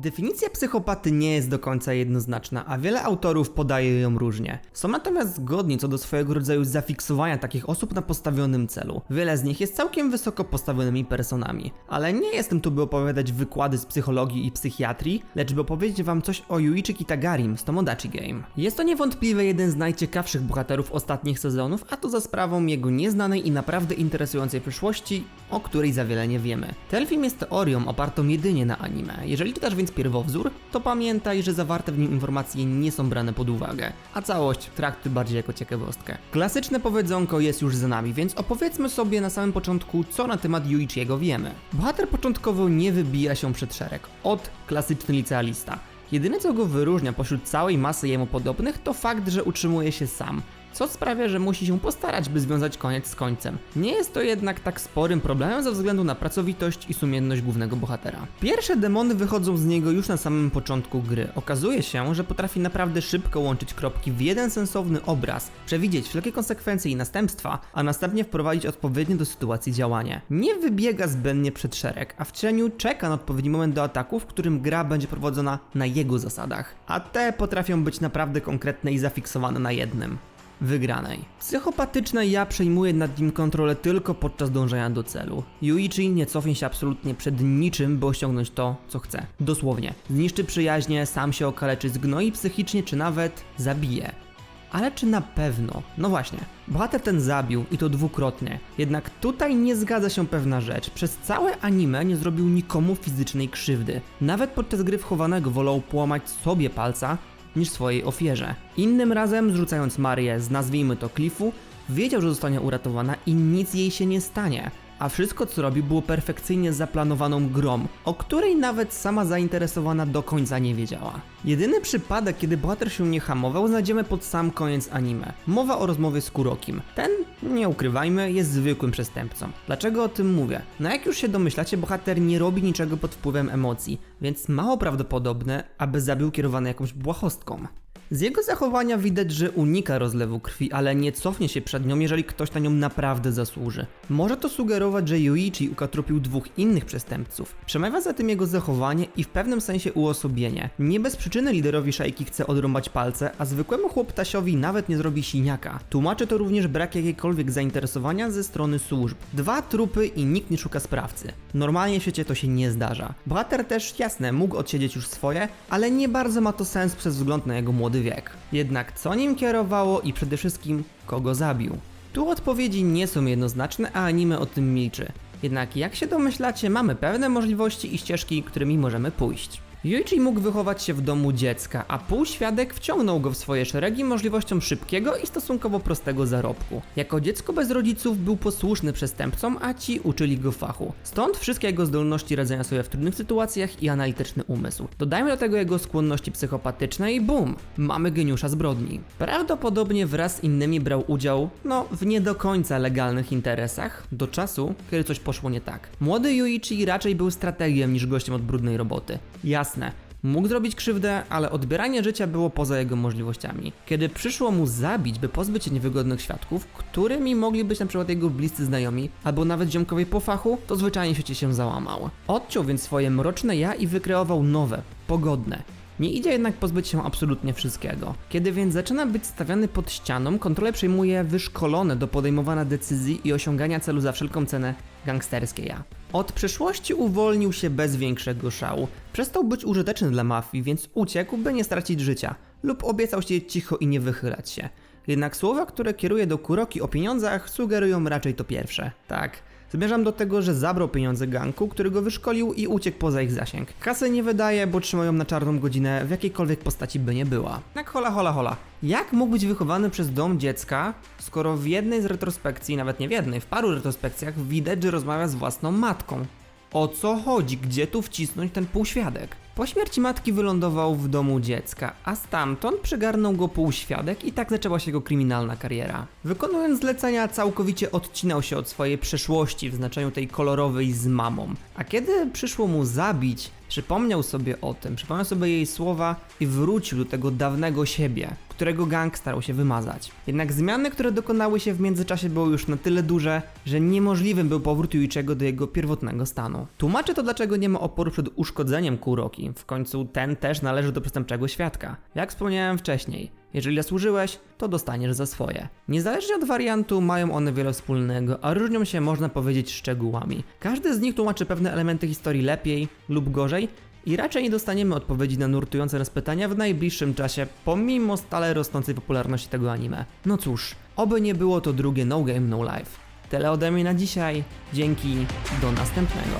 Definicja psychopaty nie jest do końca jednoznaczna, a wiele autorów podaje ją różnie. Są natomiast zgodni co do swojego rodzaju zafiksowania takich osób na postawionym celu. Wiele z nich jest całkiem wysoko postawionymi personami. Ale nie jestem tu, by opowiadać wykłady z psychologii i psychiatrii, lecz by opowiedzieć wam coś o Yuichi Kitagarim z Tomodachi Game. Jest to niewątpliwie jeden z najciekawszych bohaterów ostatnich sezonów, a to za sprawą jego nieznanej i naprawdę interesującej przyszłości, o której za wiele nie wiemy. Ten film jest teorią opartą jedynie na anime. Jeżeli czytasz więc pierwowzór, to pamiętaj, że zawarte w nim informacje nie są brane pod uwagę, a całość traktuj bardziej jako ciekawostkę. Klasyczne powiedzonko jest już za nami, więc opowiedzmy sobie na samym początku, co na temat Yuichiego wiemy. Bohater początkowo nie wybija się przed szereg. Od klasyczny licealista. Jedyne co go wyróżnia pośród całej masy jemu podobnych to fakt, że utrzymuje się sam co sprawia, że musi się postarać, by związać koniec z końcem. Nie jest to jednak tak sporym problemem ze względu na pracowitość i sumienność głównego bohatera. Pierwsze demony wychodzą z niego już na samym początku gry. Okazuje się, że potrafi naprawdę szybko łączyć kropki w jeden sensowny obraz, przewidzieć wszelkie konsekwencje i następstwa, a następnie wprowadzić odpowiednie do sytuacji działanie. Nie wybiega zbędnie przed szereg, a w cieniu czeka na odpowiedni moment do ataku, w którym gra będzie prowadzona na jego zasadach. A te potrafią być naprawdę konkretne i zafiksowane na jednym wygranej. Psychopatyczne ja przejmuje nad nim kontrolę tylko podczas dążenia do celu. Yuichi nie cofnie się absolutnie przed niczym, by osiągnąć to, co chce. Dosłownie. Zniszczy przyjaźnie, sam się okaleczy, zgnoi psychicznie, czy nawet zabije. Ale czy na pewno? No właśnie, bohater ten zabił i to dwukrotnie. Jednak tutaj nie zgadza się pewna rzecz. Przez całe anime nie zrobił nikomu fizycznej krzywdy. Nawet podczas gry wchowanego wolał połamać sobie palca, niż swojej ofierze. Innym razem, zrzucając Marię z nazwijmy to klifu, wiedział, że zostanie uratowana i nic jej się nie stanie a wszystko co robi było perfekcyjnie zaplanowaną grą, o której nawet sama zainteresowana do końca nie wiedziała. Jedyny przypadek, kiedy bohater się nie hamował, znajdziemy pod sam koniec anime. Mowa o rozmowie z Kurokim. Ten, nie ukrywajmy, jest zwykłym przestępcą. Dlaczego o tym mówię? No jak już się domyślacie, bohater nie robi niczego pod wpływem emocji, więc mało prawdopodobne, aby zabił kierowany jakąś błahostką. Z jego zachowania widać, że unika rozlewu krwi, ale nie cofnie się przed nią, jeżeli ktoś na nią naprawdę zasłuży. Może to sugerować, że Yuichi ukatrupił dwóch innych przestępców. Przemawia za tym jego zachowanie i w pewnym sensie uosobienie. Nie bez przyczyny liderowi szajki chce odrąbać palce, a zwykłemu chłoptasiowi nawet nie zrobi siniaka. Tłumaczy to również brak jakiegokolwiek zainteresowania ze strony służb. Dwa trupy i nikt nie szuka sprawcy. Normalnie w świecie to się nie zdarza. Bohater też, jasne, mógł odsiedzieć już swoje, ale nie bardzo ma to sens przez wzgląd na jego młody młody wiek. Jednak co nim kierowało i przede wszystkim kogo zabił? Tu odpowiedzi nie są jednoznaczne, a anime o tym milczy. Jednak jak się domyślacie, mamy pewne możliwości i ścieżki, którymi możemy pójść. Yuichi mógł wychować się w domu dziecka, a półświadek wciągnął go w swoje szeregi możliwością szybkiego i stosunkowo prostego zarobku. Jako dziecko bez rodziców był posłuszny przestępcom, a ci uczyli go fachu. Stąd wszystkie jego zdolności radzenia sobie w trudnych sytuacjach i analityczny umysł. Dodajmy do tego jego skłonności psychopatyczne i bum, mamy geniusza zbrodni. Prawdopodobnie wraz z innymi brał udział, no, w nie do końca legalnych interesach, do czasu, kiedy coś poszło nie tak. Młody Yuichi raczej był strategiem niż gościem od brudnej roboty. Jasne, Mógł zrobić krzywdę, ale odbieranie życia było poza jego możliwościami. Kiedy przyszło mu zabić, by pozbyć się niewygodnych świadków, którymi mogli być przykład jego bliscy znajomi, albo nawet ziomkowie po fachu, to zwyczajnie świecie się załamał. Odciął więc swoje mroczne ja i wykreował nowe, pogodne, nie idzie jednak pozbyć się absolutnie wszystkiego. Kiedy więc zaczyna być stawiany pod ścianą, kontrolę przejmuje wyszkolone do podejmowania decyzji i osiągania celu za wszelką cenę gangsterskie ja. Od przeszłości uwolnił się bez większego szału. Przestał być użyteczny dla mafii, więc uciekł, by nie stracić życia. Lub obiecał siedzieć cicho i nie wychylać się. Jednak słowa, które kieruje do Kuroki o pieniądzach, sugerują raczej to pierwsze. Tak, Zmierzam do tego, że zabrał pieniądze ganku, który go wyszkolił i uciekł poza ich zasięg. Kasę nie wydaje, bo trzymają na czarną godzinę w jakiejkolwiek postaci by nie była. Tak hola hola hola. Jak mógł być wychowany przez dom dziecka, skoro w jednej z retrospekcji, nawet nie w jednej, w paru retrospekcjach widać, że rozmawia z własną matką? O co chodzi? Gdzie tu wcisnąć ten półświadek? Po śmierci matki wylądował w domu dziecka, a stamtąd przygarnął go półświadek i tak zaczęła się jego kryminalna kariera. Wykonując zlecenia całkowicie odcinał się od swojej przeszłości w znaczeniu tej kolorowej z mamą. A kiedy przyszło mu zabić, przypomniał sobie o tym, przypomniał sobie jej słowa i wrócił do tego dawnego siebie, którego gang starał się wymazać. Jednak zmiany, które dokonały się w międzyczasie były już na tyle duże, że niemożliwym był powrót Yuichiego do jego pierwotnego stanu. Tłumaczy to dlaczego nie ma oporu przed uszkodzeniem Kuroki, w końcu ten też należy do przestępczego świadka. Jak wspomniałem wcześniej, jeżeli zasłużyłeś, to dostaniesz za swoje. Niezależnie od wariantu, mają one wiele wspólnego, a różnią się, można powiedzieć, szczegółami. Każdy z nich tłumaczy pewne elementy historii lepiej lub gorzej, i raczej nie dostaniemy odpowiedzi na nurtujące nas pytania w najbliższym czasie, pomimo stale rosnącej popularności tego anime. No cóż, oby nie było to drugie No Game No Life. Tyle ode mnie na dzisiaj, dzięki, do następnego.